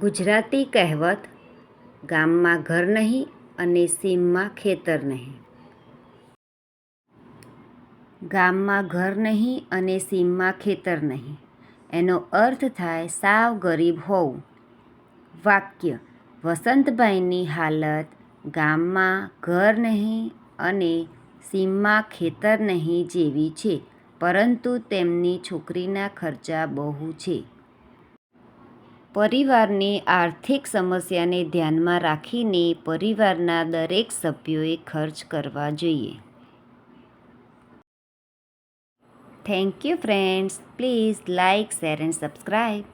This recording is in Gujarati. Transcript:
ગુજરાતી કહેવત, ગામમાં ઘર નહીં અને સીમમાં ખેતર નહીં. ગામમાં ઘર નહીં અને સીમમાં ખેતર નહીં. એનો અર્થ થાય સાવ ગરીબ હોવું. વાક્ય, વસંતભાઈની હાલત, ગામમાં ઘર નહીં અને સીમમાં ખેતર નહીં જેવી છે, પરંતુ તેમની છોકરીના ખર્ચા બહુ છે. પરિવારની આર્થિક સમસ્યાને ધ્યાનમાં રાખીને પરિવારના દરેક સભ્યોએ ખર્ચ કરવા જોઈએ. Thank you friends please like share and subscribe